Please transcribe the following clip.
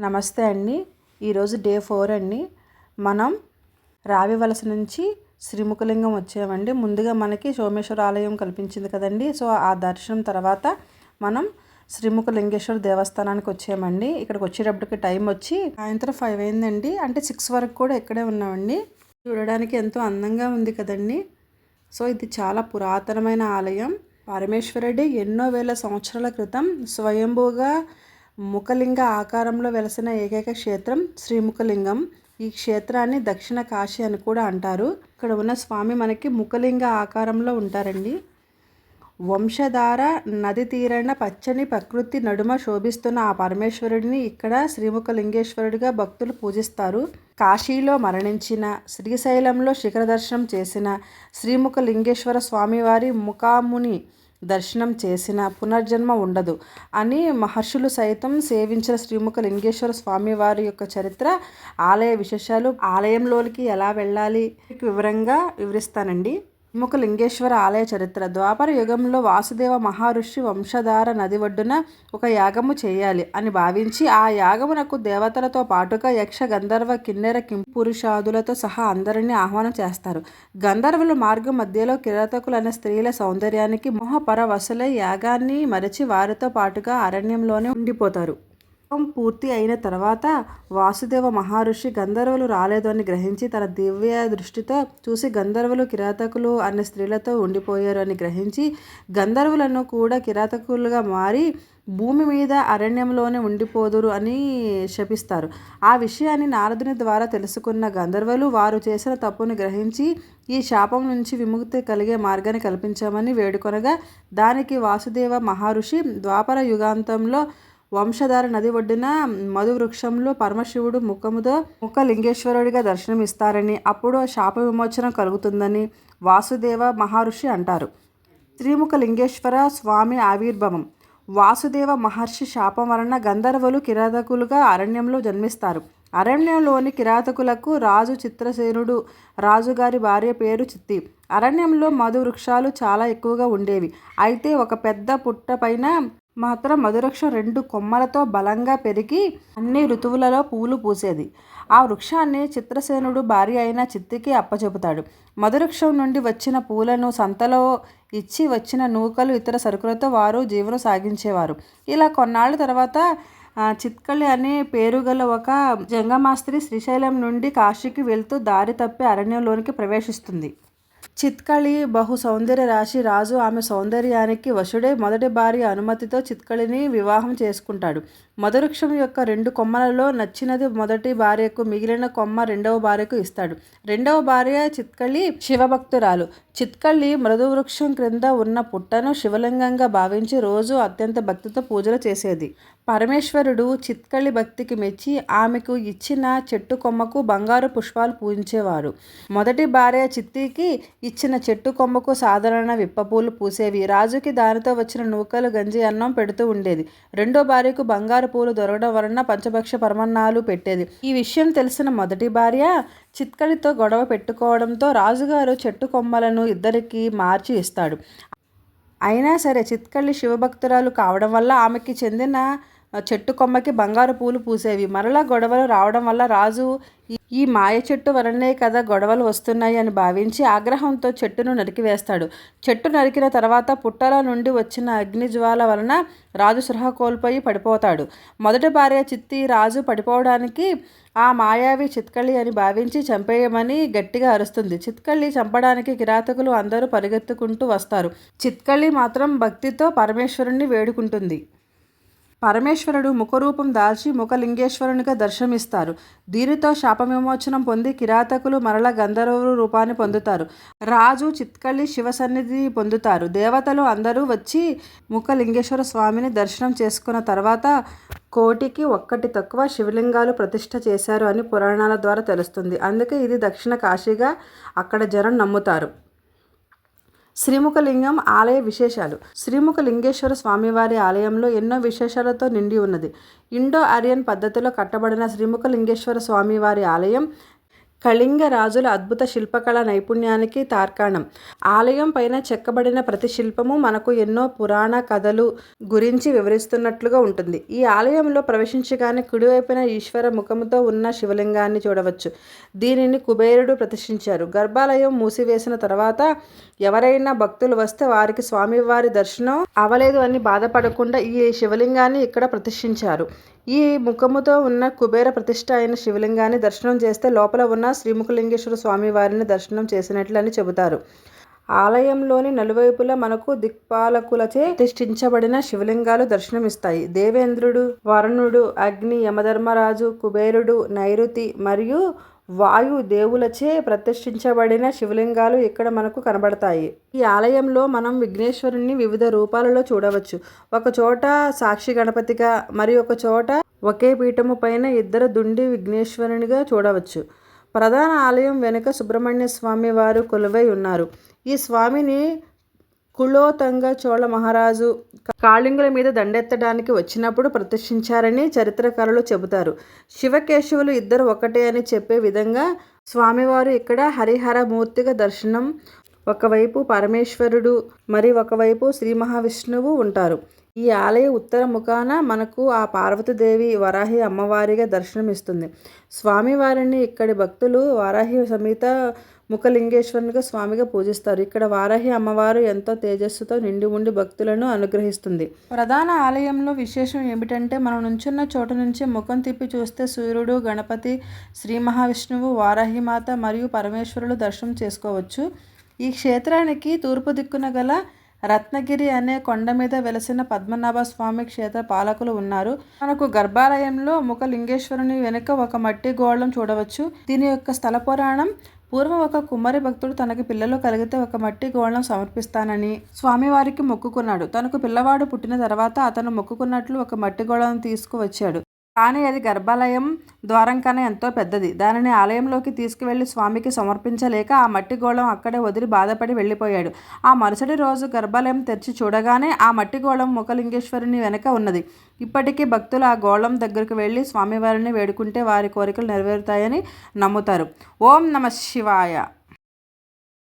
నమస్తే అండి. ఈరోజు డే ఫోర్ అండి. మనం రావి వలస నుంచి శ్రీముఖలింగం వచ్చామండి. ముందుగా మనకి సోమేశ్వర ఆలయం కల్పించింది కదండి. సో ఆ దర్శనం తర్వాత మనం శ్రీముఖలింగేశ్వర దేవస్థానానికి వచ్చామండి. ఇక్కడికి వచ్చేటప్పటికి టైం వచ్చి సాయంత్రం ఫైవ్ అయిందండి. అంటే సిక్స్ వరకు కూడా ఇక్కడే ఉన్నామండి. చూడడానికి ఎంతో అందంగా ఉంది కదండి. సో ఇది చాలా పురాతనమైన ఆలయం. పరమేశ్వరుడి ఎన్నో వేల సంవత్సరాల క్రితం స్వయంభూగా ముఖలింగ ఆకారంలో వెలసిన ఏకైక క్షేత్రం శ్రీముఖలింగం. ఈ క్షేత్రాన్ని దక్షిణ కాశీ అని కూడా అంటారు. ఇక్కడ ఉన్న స్వామి మనకి ముఖలింగ ఆకారంలో ఉంటారండి. వంశధార నది తీరన పచ్చని ప్రకృతి నడుమ శోభిస్తున్న ఆ పరమేశ్వరుడిని ఇక్కడ శ్రీముఖలింగేశ్వరుడిగా భక్తులు పూజిస్తారు. కాశీలో మరణించిన శ్రీశైలంలో శిఖర దర్శనం చేసిన శ్రీముఖలింగేశ్వర స్వామివారి ముఖాముని దర్శనం చేసిన పునర్జన్మ ఉండదు అని మహర్షులు సైతం సేవించిన శ్రీముఖ లింగేశ్వర స్వామి వారి యొక్క చరిత్ర ఆలయ విశేషాలు ఆలయంలోనికి ఎలా వెళ్ళాలి వివరంగా వివరిస్తానండి. ముఖలింగేశ్వర ఆలయ చరిత్ర. ద్వాపర యుగంలో వాసుదేవ మహర్షి వంశధార నది ఒడ్డున ఒక యాగము చేయాలి అని భావించి ఆ యాగమునకు దేవతలతో పాటుగా యక్ష గంధర్వ కిన్నెర కింపురుషాదులతో సహా అందరినీ ఆహ్వానం చేస్తారు. గంధర్వులు మార్గం మధ్యలో కిరాతకులైన స్త్రీల సౌందర్యానికి మొహపరవశులై యాగాన్ని మరచి వారితో పాటుగా అరణ్యంలోనే ఉండిపోతారు. పూర్తి అయిన తర్వాత వాసుదేవ మహర్షి గంధర్వులు రాలేదు అని గ్రహించి తన దివ్య దృష్టితో చూసి గంధర్వులు కిరాతకులు అనే స్త్రీలతో ఉండిపోయారు అని గ్రహించి గంధర్వులను కూడా కిరాతకులుగా మారి భూమి మీద అరణ్యంలోనే ఉండిపోదురు అని శపిస్తారు. ఆ విషయాన్ని నారదుని ద్వారా తెలుసుకున్న గంధర్వులు వారు చేసిన తప్పును గ్రహించి ఈ శాపం నుంచి విముక్తి కలిగే మార్గాన్ని కల్పించామని వేడుకొనగా దానికి వాసుదేవ మహర్షి ద్వాపర యుగాంతంలో వంశధార నది ఒడ్డున మధు వృక్షంలో పరమశివుడు ముఖముతో ముఖ లింగేశ్వరుడిగా దర్శనమిస్తారని అప్పుడు శాప విమోచనం కలుగుతుందని వాసుదేవ మహర్షి అంటారు. త్రిముఖ లింగేశ్వర స్వామి ఆవిర్భవం. వాసుదేవ మహర్షి శాపం వలన గంధర్వులు కిరాతకులుగా అరణ్యంలో జన్మిస్తారు. అరణ్యంలోని కిరాతకులకు రాజు చిత్రసేనుడు రాజుగారి భార్య పేరు చిత్తి. అరణ్యంలో మధు వృక్షాలు చాలా ఎక్కువగా ఉండేవి. అయితే ఒక పెద్ద పుట్ట పైన మాత్రం మధురక్ష రెండు కొమ్మలతో బలంగా పెరిగి అన్ని ఋతువులలో పూలు పూసేది. ఆ వృక్షాన్ని చిత్రసేనుడు భార్య అయిన చిత్తికి అప్పచెపుతాడు మధురక్షం నుండి వచ్చిన పూలను సంతలో ఇచ్చి వచ్చిన నూకలు ఇతర సరుకులతో వారు జీవనం సాగించేవారు. ఇలా కొన్నాళ్ళ తర్వాత చిత్కళి అనే పేరు గల ఒక జంగమాస్త్రి శ్రీశైలం నుండి కాశీకి వెళ్తూ దారి తప్పి అరణ్యంలోనికి ప్రవేశిస్తుంది. చిత్కళి బహు సౌందర్య రాశి రాజు ఆమె సౌందర్యానికి వశుడే మొదటి భార్య అనుమతితో చిత్కళిని వివాహం చేసుకుంటాడు. మధువృక్షం యొక్క రెండు కొమ్మలలో నచ్చినది మొదటి భార్యకు మిగిలిన కొమ్మ రెండవ భార్యకు ఇస్తాడు. రెండవ భార్య చిత్కళి శివభక్తురాలు. చిత్కళి మృదువృక్షం క్రింద ఉన్న పుట్టను శివలింగంగా భావించి రోజు అత్యంత భక్తితో పూజలు చేసేది. పరమేశ్వరుడు చిత్కళి భక్తికి మెచ్చి ఆమెకు ఇచ్చిన చెట్టు కొమ్మకు బంగారు పుష్పాలు పూజించేవారు. మొదటి భార్య చిత్తికి ఇచ్చిన చెట్టు కొమ్మకు సాధారణ విప్పపూలు పూసేవి. రాజుకి దానితో వచ్చిన నూకలు గంజి అన్నం పెడుతూ ఉండేది. రెండో భార్యకు బంగారు పూలు దొరకడం వలన పంచభక్ష పరమన్నాలు పెట్టేది. ఈ విషయం తెలిసిన మొదటి భార్య చిత్కళితో గొడవ పెట్టుకోవడంతో రాజుగారు చెట్టు కొమ్మలను ఇద్దరికి మార్చి ఇస్తాడు. అయినా సరే చిత్కళ్ళి శివభక్తురాలు కావడం వల్ల ఆమెకి చెందిన చెట్టు కొమ్మకి బంగారు పూలు పూసేవి. మరలా గొడవలు రావడం వల్ల రాజు ఈ మాయ చెట్టు వలనే కదా గొడవలు వస్తున్నాయి అని భావించి ఆగ్రహంతో చెట్టును నరికివేస్తాడు చెట్టు నరికిన తర్వాత పుట్టల నుండి వచ్చిన అగ్నిజ్వాల వలన రాజు సృహ కోల్పోయి పడిపోతాడు. మొదటి భార్య చిత్తి రాజు పడిపోవడానికి ఆ మాయావి చిత్కళి అని భావించి చంపేయమని గట్టిగా అరుస్తుంది. చిత్కళి చంపడానికి కిరాతకులు అందరూ పరిగెత్తుకుంటూ వస్తారు. చిత్కళి మాత్రం భక్తితో పరమేశ్వరుణ్ణి వేడుకుంటుంది. పరమేశ్వరుడు ముఖరూపం దాల్చి ముఖలింగేశ్వరునిగా దర్శనమిస్తారు. దీనితో శాప విమోచనం పొంది కిరాతకులు మరల గంధర్వ రూపాన్ని పొందుతారు. రాజు చిత్కళి శివసన్నిధి పొందుతారు. దేవతలు అందరూ వచ్చి ముఖలింగేశ్వర స్వామిని దర్శనం చేసుకున్న తర్వాత కోటికి ఒక్కటి తక్కువ శివలింగాలు ప్రతిష్ట చేశారు అని పురాణాల ద్వారా తెలుస్తుంది. అందుకే ఇది దక్షిణ కాశీగా అక్కడ జనం నమ్ముతారు. శ్రీముఖలింగం ఆలయ విశేషాలు. శ్రీముఖ లింగేశ్వర స్వామివారి ఆలయంలో ఎన్నో విశేషాలతో నిండి ఉన్నది. ఇండో ఆరియన్ పద్ధతిలో కట్టబడిన శ్రీముఖ లింగేశ్వర స్వామివారి ఆలయం కళింగ రాజుల అద్భుత శిల్పకళ నైపుణ్యానికి తార్కాణం. ఆలయం పైన చెక్కబడిన ప్రతి శిల్పము మనకు ఎన్నో పురాణ కథలు గురించి వివరిస్తున్నట్లుగా ఉంటుంది. ఈ ఆలయంలో ప్రవేశించగానే కుడివైపున ఈశ్వర ముఖముతో ఉన్న శివలింగాన్ని చూడవచ్చు. దీనిని కుబేరుడు ప్రతిష్ఠించారు. గర్భాలయం మూసివేసిన తర్వాత ఎవరైనా భక్తులు వస్తే వారికి స్వామివారి దర్శనం అవలేదు అని బాధపడకుండా ఈ శివలింగాన్ని ఇక్కడ ప్రతిష్ఠించారు. ఈ ముఖముతో ఉన్న కుబేర ప్రతిష్ట అయిన శివలింగాన్ని దర్శనం చేస్తే లోపల ఉన్న శ్రీముఖలింగేశ్వర స్వామి వారిని దర్శనం చేసినట్లు అని చెబుతారు. ఆలయంలోని నలువైపులా మనకు దిక్పాలకులచే ప్రతిష్ఠించబడిన శివలింగాలు దర్శనమిస్తాయి. దేవేంద్రుడు వరుణుడు అగ్ని యమధర్మరాజు కుబేరుడు నైరుతి మరియు వాయు దేవులచే ప్రతిష్ఠించబడిన శివలింగాలు ఇక్కడ మనకు కనబడతాయి. ఈ ఆలయంలో మనం విఘ్నేశ్వరుని వివిధ రూపాలలో చూడవచ్చు. ఒక చోట సాక్షి గణపతిగా మరి ఒక చోట ఒకే పీఠము పైన ఇద్దరు దుండి విఘ్నేశ్వరునిగా చూడవచ్చు. ప్రధాన ఆలయం వెనుక సుబ్రహ్మణ్య స్వామి వారు కొలువై ఉన్నారు. ఈ స్వామిని కులోతంగ చోళ మహారాజు కాళింగుల మీద దండెత్తడానికి వచ్చినప్పుడు ప్రతిష్ఠించారని చరిత్రకారులు చెబుతారు. శివకేశవులు ఇద్దరు ఒకటే అని చెప్పే విధంగా స్వామివారు ఇక్కడ హరిహర మూర్తిగా దర్శనం. ఒకవైపు పరమేశ్వరుడు మరి ఒకవైపు శ్రీ మహావిష్ణువు ఉంటారు. ఈ ఆలయ ఉత్తర ముఖాన మనకు ఆ పార్వతీదేవి వరాహి అమ్మవారిగా దర్శనమిస్తుంది. స్వామివారిని ఇక్కడి భక్తులు వారాహి సమేత ముఖలింగేశ్వరునిగా స్వామిగా పూజిస్తారు. ఇక్కడ వారాహి అమ్మవారు ఎంతో తేజస్సుతో నిండి ఉండి భక్తులను అనుగ్రహిస్తుంది. ప్రధాన ఆలయంలో విశేషం ఏమిటంటే మనం నుంచున్న చోట నుంచి ముఖం తిప్పి చూస్తే సూర్యుడు గణపతి శ్రీ మహావిష్ణువు వారాహిమాత మరియు పరమేశ్వరులు దర్శనం చేసుకోవచ్చు. ఈ క్షేత్రానికి తూర్పు దిక్కున గల రత్నగిరి అనే కొండ మీద వెలసిన పద్మనాభ స్వామి క్షేత్ర పాలకులు ఉన్నారు. మనకు గర్భాలయంలో ముఖలింగేశ్వరుని వెనుక ఒక మట్టి గోళం చూడవచ్చు. దీని యొక్క స్థల పురాణం పూర్వం ఒక కుమ్మరి భక్తుడు తనకి పిల్లలు కలిగితే ఒక మట్టి గోళం సమర్పిస్తానని స్వామివారికి మొక్కుకున్నాడు. తనకు పిల్లవాడు పుట్టిన తర్వాత అతను మొక్కుకున్నట్లు ఒక మట్టి గోళం తీసుకువచ్చాడు. కానీ అది గర్భాలయం ద్వారం కన్నా ఎంతో పెద్దది. దానిని ఆలయంలోకి తీసుకువెళ్ళి స్వామికి సమర్పించలేక ఆ మట్టి గోళం అక్కడే వదిలి బాధపడి వెళ్ళిపోయాడు. ఆ మరుసటి రోజు గర్భాలయం తెరిచి చూడగానే ఆ మట్టి గోళం ముఖలింగేశ్వరుని వెనక ఉన్నది. ఇప్పటికీ భక్తులు ఆ గోళం దగ్గరకు వెళ్ళి స్వామివారిని వేడుకుంటే వారి కోరికలు నెరవేరుతాయని నమ్ముతారు. ఓం నమ శివాయ.